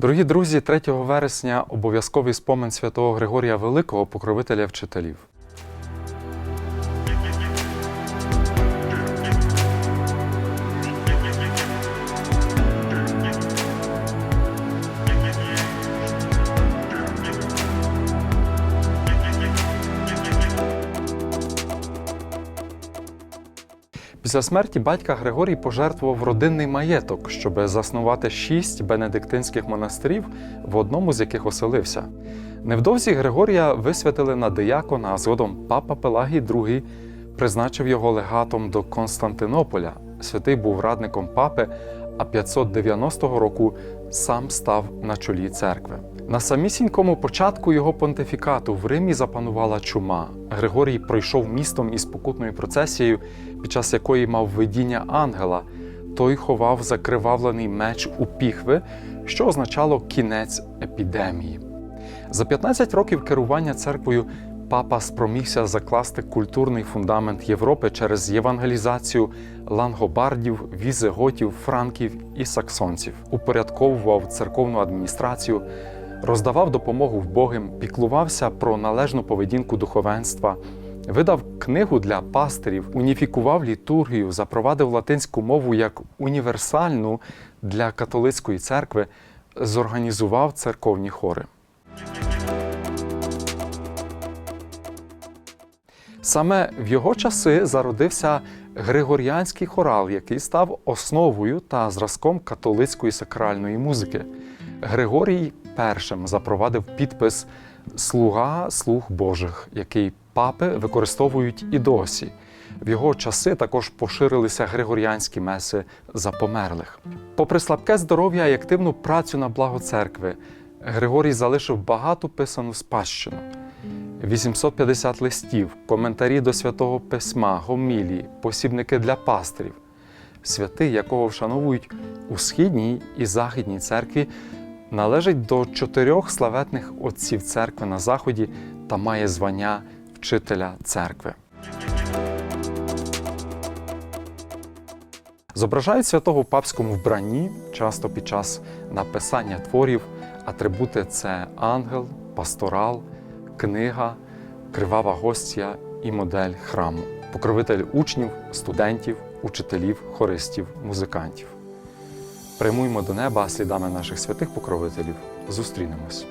Дорогі друзі, 3 вересня обов'язковий спомин святого Григорія Великого, покровителя вчителів. Після смерті батька Григорій пожертвував родинний маєток, щоб заснувати шість бенедиктинських монастирів, в одному з яких оселився. Невдовзі Григорія висвятили на диякона, а згодом папа Пелагій II призначив його легатом до Константинополя. Святий був радником папи, а 590 року сам став на чолі церкви. На самісінькому початку його понтифікату в Римі запанувала чума. Григорій пройшов містом із покутною процесією, під час якої мав видіння ангела. Той ховав закривавлений меч у піхви, що означало кінець епідемії. За 15 років керування церквою папа спромігся закласти культурний фундамент Європи через євангелізацію лангобардів, візиготів, франків і саксонців, упорядковував церковну адміністрацію, роздавав допомогу вбогим, піклувався про належну поведінку духовенства, видав книгу для пастирів, уніфікував літургію, запровадив латинську мову як універсальну для католицької церкви, зорганізував церковні хори. Саме в його часи зародився григоріанський хорал, який став основою та зразком католицької сакральної музики. Григорій першим запровадив підпис Слуга слуг Божих, який папи використовують і досі. В його часи також поширилися григоріанські меси за померлих. Попри слабке здоров'я і активну працю на благо церкви, Григорій залишив багату писану спадщину. 850 листів, коментарі до святого письма, гомілії, посібники для пастирів. Святий, якого вшановують у східній і західній церкві, належить до чотирьох славетних отців церкви на заході та має звання вчителя церкви. Зображають святого в папському вбранні, часто під час написання творів. Атрибути це ангел, пасторал, книга, кривава гостя і модель храму, покровитель учнів, студентів, учителів, хористів, музикантів. Прямуємо до неба слідами наших святих покровителів. Зустрінемось.